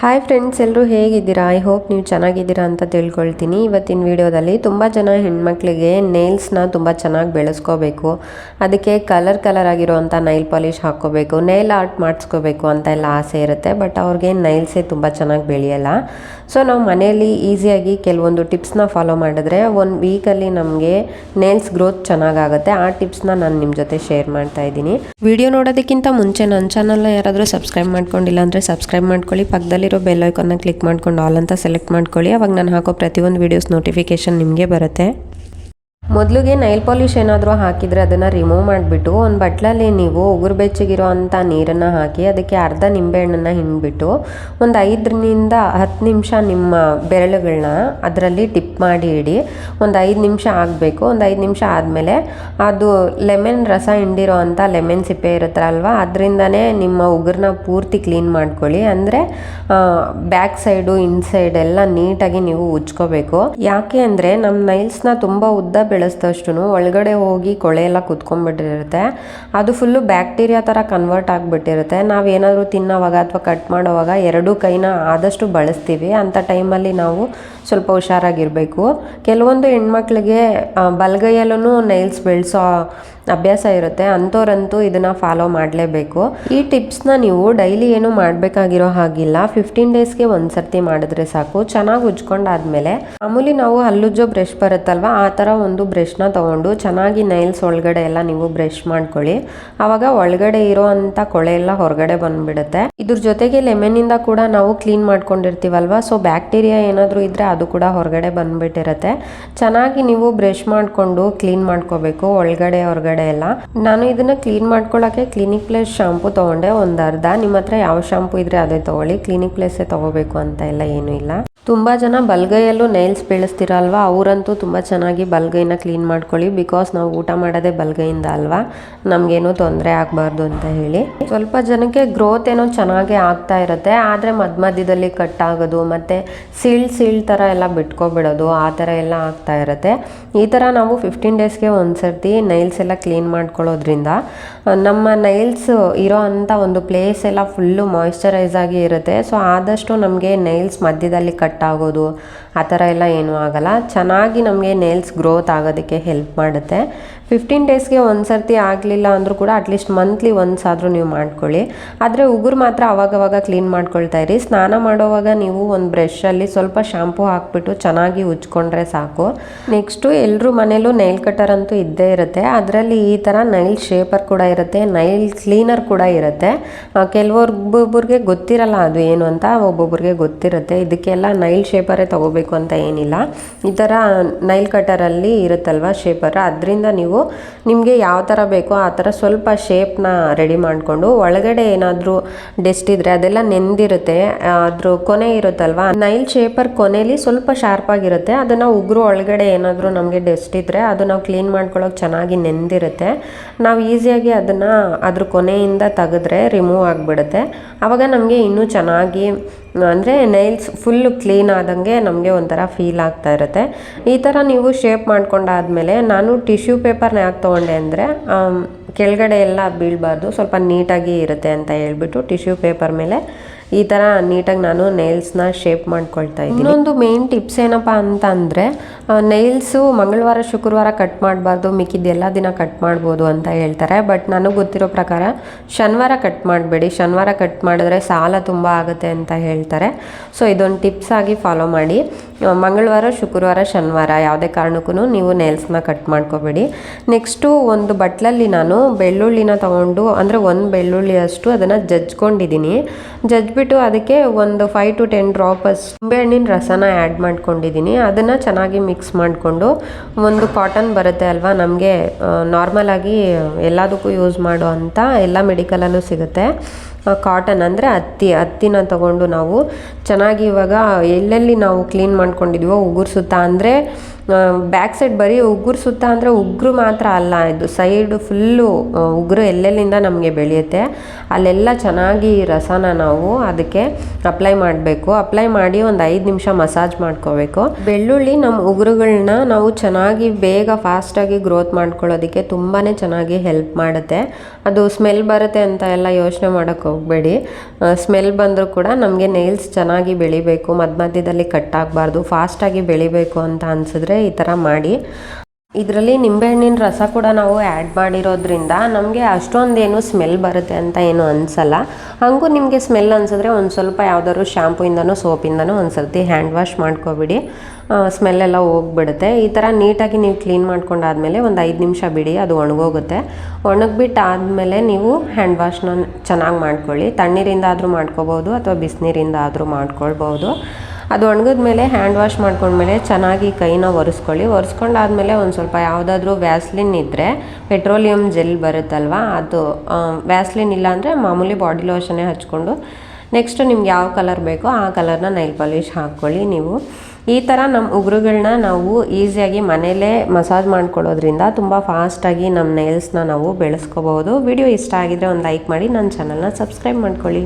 Hi friends ಎಲ್ಲರೂ ಹೇಗಿದ್ದೀರಾ? I hope ನೀವು ಚೆನ್ನಾಗಿದ್ದೀರಾ ಅಂತ ತಿಳ್ಕೊಳ್ತೀನಿ. ಇವತ್ತಿನ ವಿಡಿಯೋದಲ್ಲಿ ತುಂಬ ಜನ ಹೆಣ್ಮಕ್ಳಿಗೆ ನೇಲ್ಸ್ನ ತುಂಬ ಚೆನ್ನಾಗಿ ಬೆಳೆಸ್ಕೋಬೇಕು. ಅದಕ್ಕೆ ಕಲರ್ ಕಲರ್ ಆಗಿರುವಂಥ ನೈಲ್ ಪಾಲಿಷ್ ಹಾಕ್ಕೋಬೇಕು. ನೈಲ್ ಆರ್ಟ್ ಮಾಡಿಸ್ಕೋಬೇಕು ಅಂತ ಎಲ್ಲ ಆಸೆ ಇರುತ್ತೆ ಬಟ್ ಅವ್ರಿಗೆ ನೈಲ್ಸೇ ತುಂಬ ಚೆನ್ನಾಗಿ ಬೆಳೆಯಲ್ಲ. ಸೊ ನಾವು ಮನೆಯಲ್ಲಿ ಈಸಿಯಾಗಿ ಕೆಲವೊಂದು ಟಿಪ್ಸ್ನ ಫಾಲೋ ಮಾಡಿದ್ರೆ ಒಂದು ವೀಕಲ್ಲಿ ನಮಗೆ ನೇಲ್ಸ್ ಗ್ರೋತ್ ಚೆನ್ನಾಗಾಗುತ್ತೆ. ಆ ಟಿಪ್ಸ್ನ ನಾನು ನಿಮ್ಮ ಜೊತೆ ಶೇರ್ ಮಾಡ್ತಾ ಇದ್ದೀನಿ. ವಿಡಿಯೋ ನೋಡೋದಕ್ಕಿಂತ ಮುಂಚೆ ನನ್ನ ಚಾನಲ್ನ ಯಾರಾದರೂ ಸಬ್ಸ್ಕ್ರೈಬ್ ಮಾಡ್ಕೊಂಡಿಲ್ಲ ಅಂದರೆ ಸಬ್ಸ್ಕ್ರೈಬ್ ಮಾಡ್ಕೊಳ್ಳಿ. ಪಕ್ಕದಲ್ಲಿರೋ ಬೆಲ್ ಐಕಾನ್ನ ಕ್ಲಿಕ್ ಮಾಡ್ಕೊಂಡು ಆಲ್ ಅಂತ ಸೆಲೆಕ್ಟ್ ಮಾಡ್ಕೊಳ್ಳಿ. ಅವಾಗ ನಾನು ಹಾಕೋ ಪ್ರತಿಯೊಂದು ವೀಡಿಯೋಸ್ ನೋಟಿಫಿಕೇಶನ್ ನಿಮಗೆ ಬರುತ್ತೆ. ಮೊದಲಿಗೆ ನೈಲ್ ಪಾಲಿಷ್ ಏನಾದರೂ ಹಾಕಿದರೆ ಅದನ್ನು ರಿಮೂವ್ ಮಾಡಿಬಿಟ್ಟು ಒಂದು ಬಟ್ಲಲ್ಲಿ ನೀವು ಉಗುರು ಬೆಚ್ಚಗಿರೋ ಅಂಥ ನೀರನ್ನು ಹಾಕಿ ಅದಕ್ಕೆ ಅರ್ಧ ನಿಂಬೆಹಣ್ಣನ್ನು ಹಿಂಡ್ಬಿಟ್ಟು ಒಂದು ಐದರಿಂದ ಹತ್ತು ನಿಮಿಷ ನಿಮ್ಮ ಬೆರಳುಗಳನ್ನ ಅದರಲ್ಲಿ ಟಿಪ್ ಮಾಡಿ ಇಡಿ. ಒಂದು ಐದು ನಿಮಿಷ ಆಗಬೇಕು. ಒಂದು ಐದು ನಿಮಿಷ ಆದಮೇಲೆ ಅದು ಲೆಮನ್ ರಸ ಹಿಂಡಿರೋ ಅಂಥ ಲೆಮನ್ ಸಿಪ್ಪೆ ಇರುತ್ತಲ್ವ, ಅದರಿಂದನೇ ನಿಮ್ಮ ಉಗುರನ್ನ ಪೂರ್ತಿ ಕ್ಲೀನ್ ಮಾಡ್ಕೊಳ್ಳಿ. ಅಂದರೆ ಬ್ಯಾಕ್ ಸೈಡು ಇನ್ಸೈಡ್ ಎಲ್ಲ ನೀಟಾಗಿ ನೀವು ಉಜ್ಕೋಬೇಕು. ಯಾಕೆ ಅಂದರೆ ನಮ್ಮ ನೈಲ್ಸ್ನ ತುಂಬ ಉದ್ದ ಬೆಳೆಸಿದಷ್ಟು ಒಳಗಡೆ ಹೋಗಿ ಕೊಳೆ ಎಲ್ಲ ಕುತ್ಕೊಂಡ್ಬಿಟ್ಟಿರುತ್ತೆ ಅದು ಫುಲ್ಲು ಬ್ಯಾಕ್ಟೀರಿಯಾ ಥರ ಕನ್ವರ್ಟ್ ಆಗಿಬಿಟ್ಟಿರುತ್ತೆ. ನಾವೇನಾದರೂ ತಿನ್ನೋವಾಗ ಅಥವಾ ಕಟ್ ಮಾಡೋವಾಗ ಎರಡೂ ಕೈನ ಆದಷ್ಟು ಬಳಸ್ತೀವಿ. ಅಂಥ ಟೈಮಲ್ಲಿ ನಾವು ಸ್ವಲ್ಪ ಹುಷಾರಾಗಿರಬೇಕು. ಕೆಲವೊಂದು ಹೆಣ್ಮಕ್ಳಿಗೆ ಬಲಗೈಯಲ್ಲೂ ನೈಲ್ಸ್ ಬೆಳೆಸೋ ಅಭ್ಯಾಸ ಇರುತ್ತೆ. ಅಂಥವ್ರಂತೂ ಇದನ್ನ ಫಾಲೋ ಮಾಡಲೇಬೇಕು. ಈ ಟಿಪ್ಸ್ನ ನೀವು ಡೈಲಿ ಏನು ಮಾಡಬೇಕಾಗಿರೋ ಹಾಗಿಲ್ಲ. ಫಿಫ್ಟೀನ್ ಡೇಸ್ಗೆ ಒಂದು ಸರ್ತಿ ಮಾಡಿದ್ರೆ ಸಾಕು. ಚೆನ್ನಾಗಿ ಉಜ್ಕೊಂಡಾದ್ಮೇಲೆ ಮಾಮೂಲಿ ನಾವು ಹಲ್ಲುಜ್ಜೋ ಬ್ರಷ್ ಬರುತ್ತಲ್ವ? ಆ ಥರ ಒಂದು ಬ್ರಷ್ನ ತೊಗೊಂಡು ಚೆನ್ನಾಗಿ ನೈಲ್ಸ್ ಒಳಗಡೆ ಎಲ್ಲ ನೀವು ಬ್ರಷ್ ಮಾಡ್ಕೊಳ್ಳಿ. ಆವಾಗ ಒಳಗಡೆ ಇರೋ ಅಂಥ ಕೊಳೆ ಎಲ್ಲ ಹೊರಗಡೆ ಬಂದ್ಬಿಡುತ್ತೆ. ಇದ್ರ ಜೊತೆಗೆ ಲೆಮನಿಂದ ಕೂಡ ನಾವು ಕ್ಲೀನ್ ಮಾಡ್ಕೊಂಡಿರ್ತೀವಲ್ವ? ಸೊ ಬ್ಯಾಕ್ಟೀರಿಯಾ ಏನಾದರೂ ಇದ್ದರೆ ಅದು ಕೂಡ ಹೊರಗಡೆ ಬಂದ್ಬಿಟ್ಟಿರುತ್ತೆ. ಚೆನ್ನಾಗಿ ನೀವು ಬ್ರಷ್ ಮಾಡಿಕೊಂಡು ಕ್ಲೀನ್ ಮಾಡ್ಕೋಬೇಕು. ಒಳಗಡೆ ಹೊರಗಡೆ ಎಲ್ಲ. ನಾನು ಇದನ್ನ ಕ್ಲೀನ್ ಮಾಡ್ಕೊಳ್ಳೋಕೆ ಕ್ಲಿನಿಕ್ ಪ್ಲೇಸ್ ಶಾಂಪು ತಗೊಂಡೆ. ಒಂದು ಅರ್ಧ. ನಿಮ್ಮ ಹತ್ರ ಯಾವ ಶಾಂಪು ಇದ್ರೆ ಅದೇ ತಗೊಳ್ಳಿ. ಕ್ಲಿನಿಕ್ ಪ್ಲೇಸ್ ತಗೋಬೇಕು ಅಂತ ಎಲ್ಲ ಏನು ಇಲ್ಲ. ತುಂಬಾ ಜನ ಬಲ್ಗೈಯಲ್ಲೂ ನೈಲ್ಸ್ ಬೆಳೆಸ್ತಿರಲ್ವಾ? ಅವರಂತೂ ತುಂಬಾ ಚೆನ್ನಾಗಿ ಬಲ್ಗೈನ ಕ್ಲೀನ್ ಮಾಡ್ಕೊಳ್ಳಿ. ಬಿಕಾಸ್ ನಾವು ಊಟ ಮಾಡೋದೇ ಬಲ್ಗೈಯಿಂದ ಅಲ್ವಾ? ನಮ್ಗೇನು ತೊಂದರೆ ಆಗಬಾರ್ದು ಅಂತ ಹೇಳಿ. ಸ್ವಲ್ಪ ಜನಕ್ಕೆ ಗ್ರೋತ್ ಏನೋ ಚೆನ್ನಾಗೇ ಆಗ್ತಾ ಇರುತ್ತೆ. ಆದರೆ ಮಧ್ಯ ಮಧ್ಯದಲ್ಲಿ ಕಟ್ ಆಗೋದು, ಮತ್ತು ಸೀಳ್ ಸೀಳ್ ಥರ ಎಲ್ಲ ಬಿಟ್ಕೊಬಿಡೋದು, ಆ ಥರ ಎಲ್ಲ ಆಗ್ತಾ ಇರುತ್ತೆ. ಈ ಥರ ನಾವು ಫಿಫ್ಟೀನ್ ಡೇಸ್ಗೆ ಒಂದು ಸರ್ತಿ ನೈಲ್ಸ್ ಎಲ್ಲ ಕ್ಲೀನ್ ಮಾಡ್ಕೊಳ್ಳೋದ್ರಿಂದ ನಮ್ಮ ನೈಲ್ಸ್ ಇರೋ ಅಂಥ ಒಂದು ಪ್ಲೇಸ್ ಎಲ್ಲ ಫುಲ್ಲು ಮಾಯ್ಶ್ಚರೈಸ್ ಆಗಿ ಇರುತ್ತೆ. ಸೊ ಆದಷ್ಟು ನಮಗೆ ನೈಲ್ಸ್ ಮಧ್ಯದಲ್ಲಿ ಕಟ್ ಆಗೋದು, ಆ ಥರ ಎಲ್ಲ ಏನೂ ಆಗಲ್ಲ. ಚೆನ್ನಾಗಿ ನಮಗೆ ನೈಲ್ಸ್ ಗ್ರೋತ್ ಆಗೋದಕ್ಕೆ ಹೆಲ್ಪ್ ಮಾಡುತ್ತೆ. ಫಿಫ್ಟೀನ್ ಡೇಸ್ಗೆ ಒಂದು ಸರ್ತಿ ಆಗಲಿಲ್ಲ ಅಂದರೂ ಕೂಡ ಅಟ್ಲೀಸ್ಟ್ ಮಂತ್ಲಿ ಒನ್ಸ್ ಆದರೂ ನೀವು ಮಾಡ್ಕೊಳ್ಳಿ. ಆದರೆ ಉಗುರು ಮಾತ್ರ ಅವಾಗವಾಗ ಕ್ಲೀನ್ ಮಾಡ್ಕೊಳ್ತಾ ಇರಿ. ಸ್ನಾನ ಮಾಡೋವಾಗ ನೀವು ಒಂದು ಬ್ರಷಲ್ಲಿ ಸ್ವಲ್ಪ ಶಾಂಪೂ ಹಾಕ್ಬಿಟ್ಟು ಚೆನ್ನಾಗಿ ಉಜ್ಕೊಂಡ್ರೆ ಸಾಕು. ನೆಕ್ಸ್ಟು ಎಲ್ಲರೂ ಮನೇಲೂ ನೈಲ್ ಕಟರ್ ಅಂತೂ ಇದ್ದೇ ಇರುತ್ತೆ. ಅದರಲ್ಲಿ ಈ ಥರ ನೈಲ್ ಶೇಪರ್ ಕೂಡ ಇರುತ್ತೆ ನೈಲ್ ಕ್ಲೀನರ್ ಕೂಡ ಇರುತ್ತೆ. ಕೆಲವೊಬ್ಬೊಬ್ಬರಿಗೆ ಗೊತ್ತಿರಲ್ಲ ಅದು ಏನು ಅಂತ, ಒಬ್ಬೊಬ್ಬರಿಗೆ ಗೊತ್ತಿರುತ್ತೆ. ಇದಕ್ಕೆಲ್ಲ ನೈಲ್ ಶೇಪರೇ ತಗೋಬೇಕು ಅಂತ ಏನಿಲ್ಲ. ಈ ಥರ ನೈಲ್ ಕಟರಲ್ಲಿ ಇರುತ್ತಲ್ವ ಶೇಪರ್ ಅದರಿಂದ ನೀವು ನಿಮಗೆ ಯಾವ ಥರ ಬೇಕೋ ಆ ಥರ ಸ್ವಲ್ಪ ಶೇಪ್ನ ರೆಡಿ ಮಾಡಿಕೊಂಡು, ಒಳಗಡೆ ಏನಾದರೂ ಡೆಸ್ಟ್ ಇದ್ದರೆ ಅದೆಲ್ಲ ನೆಂದಿರುತ್ತೆ. ಅದ್ರ ಕೊನೆ ಇರುತ್ತಲ್ವ? ನೈಲ್ ಶೇಪರ್ ಕೊನೆಯಲ್ಲಿ ಸ್ವಲ್ಪ ಶಾರ್ಪ್ ಆಗಿರುತ್ತೆ. ಅದನ್ನು ಉಗುರು ಒಳಗಡೆ ಏನಾದರೂ ನಮಗೆ ಡೆಸ್ಟ್ ಇದ್ದರೆ ಅದು ನಾವು ಕ್ಲೀನ್ ಮಾಡ್ಕೊಳ್ಳೋಕೆ ಚೆನ್ನಾಗಿ ನೆಂದಿರುತ್ತೆ. ನಾವು ಈಸಿಯಾಗಿ ಅದನ್ನು ಅದ್ರ ಕೊನೆಯಿಂದ ತೆಗೆದ್ರೆ ರಿಮೂವ್ ಆಗಿಬಿಡುತ್ತೆ. ಆವಾಗ ನಮಗೆ ಇನ್ನೂ ಚೆನ್ನಾಗಿ, ಅಂದರೆ ನೈಲ್ಸ್ ಫುಲ್ಲು ಕ್ಲೀನ್ ಆದಂಗೆ ನಮಗೆ ಒಂಥರ ಫೀಲ್ ಆಗ್ತಾ ಇರುತ್ತೆ. ಈ ಥರ ನೀವು ಶೇಪ್ ಮಾಡ್ಕೊಂಡಾದ್ಮೇಲೆ ನಾನು ಟಿಶ್ಯೂ ಪೇಪರ್ನ ಯಾಕೆ ತೊಗೊಂಡೆ ಅಂದರೆ ಕೆಳಗಡೆ ಎಲ್ಲ ಬೀಳಬಾರ್ದು, ಸ್ವಲ್ಪ ನೀಟಾಗಿ ಇರುತ್ತೆ ಅಂತ ಹೇಳ್ಬಿಟ್ಟು ಟಿಶ್ಯೂ ಪೇಪರ್ ಮೇಲೆ ಈ ಥರ ನೀಟಾಗಿ ನಾನು ನೈಲ್ಸ್ನ ಶೇಪ್ ಮಾಡ್ಕೊಳ್ತಾ ಇದ್ದೀನಿ. ಇನ್ನೊಂದು ಮೇನ್ ಟಿಪ್ಸ್ ಏನಪ್ಪ ಅಂತ ಅಂದರೆ ನೈಲ್ಸು ಮಂಗಳವಾರ, ಶುಕ್ರವಾರ ಕಟ್ ಮಾಡಬಾರ್ದು, ಮಿಕ್ಕಿದ್ದು ಎಲ್ಲ ದಿನ ಕಟ್ ಮಾಡ್ಬೋದು ಅಂತ ಹೇಳ್ತಾರೆ. ಬಟ್ ನನಗೆ ಗೊತ್ತಿರೋ ಪ್ರಕಾರ ಶನಿವಾರ ಕಟ್ ಮಾಡಬೇಡಿ. ಶನಿವಾರ ಕಟ್ ಮಾಡಿದ್ರೆ ಸಾಲ ತುಂಬ ಆಗುತ್ತೆ ಅಂತ ಹೇಳ್ತಾರೆ. ಸೊ ಇದೊಂದು ಟಿಪ್ಸ್ ಆಗಿ ಫಾಲೋ ಮಾಡಿ. ಮಂಗಳವಾರ, ಶುಕ್ರವಾರ, ಶನಿವಾರ ಯಾವುದೇ ಕಾರಣಕ್ಕೂ ನೀವು ನೈಲ್ಸ್ನ ಕಟ್ ಮಾಡ್ಕೋಬೇಡಿ. ನೆಕ್ಸ್ಟು ಒಂದು ಬಟ್ಲಲ್ಲಿ ನಾನು ಬೆಳ್ಳುಳ್ಳಿನ ತೊಗೊಂಡು, ಅಂದರೆ ಒಂದು ಬೆಳ್ಳುಳ್ಳಿ ಅಷ್ಟು ಅದನ್ನು ಜಜ್ಕೊಂಡಿದ್ದೀನಿ. ಜಜ್ಬಿಟ್ಟು ಅದಕ್ಕೆ ಒಂದು ಫೈವ್ ಟು ಟೆನ್ ಡ್ರಾಪಸ್ ನಿಂಬೆಹಣ್ಣಿನ ರಸನ ಆ್ಯಡ್ ಮಾಡ್ಕೊಂಡಿದ್ದೀನಿ ಅದನ್ನು ಚೆನ್ನಾಗಿ ಮಿಕ್ಸ್ ಮಾಡಿಕೊಂಡು ಒಂದು ಕಾಟನ್ ಬರುತ್ತೆ ಅಲ್ವಾ? ನಮಗೆ ನಾರ್ಮಲ್ ಆಗಿ ಎಲ್ಲದಕ್ಕೂ ಯೂಸ್ ಮಾಡೋ ಅಂಥ ಎಲ್ಲ ಮೆಡಿಕಲಲ್ಲೂ ಸಿಗುತ್ತೆ. ಕಾಟನ್ ಅಂದರೆ ಹತ್ತಿ, ಹತ್ತಿನ ತಗೊಂಡು ನಾವು ಚೆನ್ನಾಗಿ ಇವಾಗ ಎಲ್ಲೆಲ್ಲಿ ನಾವು ಕ್ಲೀನ್ ಮಾಡ್ಕೊಂಡಿದೀವೋ ಉಗುರ್ಸುತ್ತಾ ಅಂದರೆ ಬ್ಯಾಕ್ ಸೈಡ್ ಬರೀ ಉಗುರು ಸುತ್ತ ಅಂದರೆ ಉಗುರು ಮಾತ್ರ ಅಲ್ಲ, ಇದು ಸೈಡು ಫುಲ್ಲು ಉಗುರು ಎಲ್ಲೆಲ್ಲಿಂದ ನಮಗೆ ಬೆಳೆಯುತ್ತೆ, ಅಲ್ಲೆಲ್ಲ ಚೆನ್ನಾಗಿ ರಸನ ನಾವು ಅದಕ್ಕೆ ಅಪ್ಲೈ ಮಾಡಬೇಕು. ಅಪ್ಲೈ ಮಾಡಿ ಒಂದು ಐದು ನಿಮಿಷ ಮಸಾಜ್ ಮಾಡ್ಕೋಬೇಕು. ಬೆಳ್ಳುಳ್ಳಿ ನಮ್ಮ ಉಗುರುಗಳನ್ನ ನಾವು ಚೆನ್ನಾಗಿ ಬೇಗ ಫಾಸ್ಟಾಗಿ ಗ್ರೋತ್ ಮಾಡ್ಕೊಳ್ಳೋದಕ್ಕೆ ತುಂಬಾ ಚೆನ್ನಾಗಿ ಹೆಲ್ಪ್ ಮಾಡುತ್ತೆ. ಅದು ಸ್ಮೆಲ್ ಬರುತ್ತೆ ಅಂತ ಎಲ್ಲ ಯೋಚನೆ ಮಾಡೋಕ್ಕೆ ಹೋಗಬೇಡಿ. ಸ್ಮೆಲ್ ಬಂದರೂ ಕೂಡ ನಮಗೆ ನೇಲ್ಸ್ ಚೆನ್ನಾಗಿ ಬೆಳಿಬೇಕು, ಮಧ್ಯ ಮಧ್ಯದಲ್ಲಿ ಕಟ್ ಆಗಬಾರ್ದು ಫಾಸ್ಟಾಗಿ ಬೆಳಿಬೇಕು ಅಂತ ಅನಿಸಿದ್ರೆ ಈ ಥರ ಮಾಡಿ. ಇದರಲ್ಲಿ ನಿಂಬೆಹಣ್ಣಿನ ರಸ ಕೂಡ ನಾವು ಆ್ಯಡ್ ಮಾಡಿರೋದ್ರಿಂದ ನಮಗೆ ಅಷ್ಟೊಂದೇನು ಸ್ಮೆಲ್ ಬರುತ್ತೆ ಅಂತ ಏನು ಅನಿಸಲ್ಲ. ಹಾಗೂ ನಿಮಗೆ ಸ್ಮೆಲ್ ಅನಿಸಿದ್ರೆ ಒಂದು ಸ್ವಲ್ಪ ಯಾವ್ದಾದ್ರು ಶ್ಯಾಂಪೂಯಿಂದನೂ ಸೋಪಿಂದನೋ ಒಂದು ಸರ್ತಿ ಹ್ಯಾಂಡ್ ವಾಶ್ ಮಾಡ್ಕೊಬಿಡಿ. ಸ್ಮೆಲ್ಲೆಲ್ಲ ಹೋಗ್ಬಿಡುತ್ತೆ. ಈ ಥರ ನೀಟಾಗಿ ನೀವು ಕ್ಲೀನ್ ಮಾಡ್ಕೊಂಡಾದ್ಮೇಲೆ ಒಂದು ಐದು ನಿಮಿಷ ಬಿಡಿ, ಅದು ಒಣಗೋಗುತ್ತೆ. ಒಣಗಿಬಿಟ್ಟು ಆದಮೇಲೆ ನೀವು ಹ್ಯಾಂಡ್ ವಾಶ್ನ ಚೆನ್ನಾಗಿ ಮಾಡ್ಕೊಳ್ಳಿ. ತಣ್ಣೀರಿಂದ ಆದರೂ ಮಾಡ್ಕೋಬೋದು ಅಥವಾ ಬಿಸಿನೀರಿಂದ ಆದರೂ ಮಾಡ್ಕೊಳ್ಬೋದು. ಅದು ಒಣಗಿದ್ಮೇಲೆ ಹ್ಯಾಂಡ್ ವಾಶ್ ಮಾಡ್ಕೊಂಡ್ಮೇಲೆ ಚೆನ್ನಾಗಿ ಕೈನ ಒರೆಸ್ಕೊಳ್ಳಿ. ಒರೆಸ್ಕೊಂಡಾದ್ಮೇಲೆ ಒಂದು ಸ್ವಲ್ಪ ಯಾವುದಾದ್ರೂ ವ್ಯಾಸ್ಲಿನ್ ಇದ್ದರೆ ಪೆಟ್ರೋಲಿಯಂ ಜೆಲ್ ಬರುತ್ತಲ್ವ, ಅದು ವ್ಯಾಸ್ಲಿನ್ ಇಲ್ಲ ಅಂದರೆ ಮಾಮೂಲಿ ಬಾಡಿ ಲೋಷನ್ನೇ ಹಚ್ಕೊಂಡು ನೆಕ್ಸ್ಟ್ ನಿಮ್ಗೆ ಯಾವ ಕಲರ್ ಬೇಕೋ ಆ ಕಲರ್ನ ನೈಲ್ ಪಾಲಿಷ್ ಹಾಕ್ಕೊಳ್ಳಿ ನೀವು. ಈ ಥರ ನಮ್ಮ ಉಗುರುಗಳನ್ನ ನಾವು ಈಸಿಯಾಗಿ ಮನೆಯಲ್ಲೇ ಮಸಾಜ್ ಮಾಡ್ಕೊಳ್ಳೋದ್ರಿಂದ ತುಂಬ ಫಾಸ್ಟಾಗಿ ನಮ್ಮ ನೈಲ್ಸ್ನ ನಾವು ಬೆಳೆಸ್ಕೋಬಹುದು. ವಿಡಿಯೋ ಇಷ್ಟ ಆಗಿದ್ರೆ ಒಂದು ಲೈಕ್ ಮಾಡಿ ನನ್ನ ಚಾನಲ್ನ ಸಬ್ಸ್ಕ್ರೈಬ್ ಮಾಡ್ಕೊಳ್ಳಿ.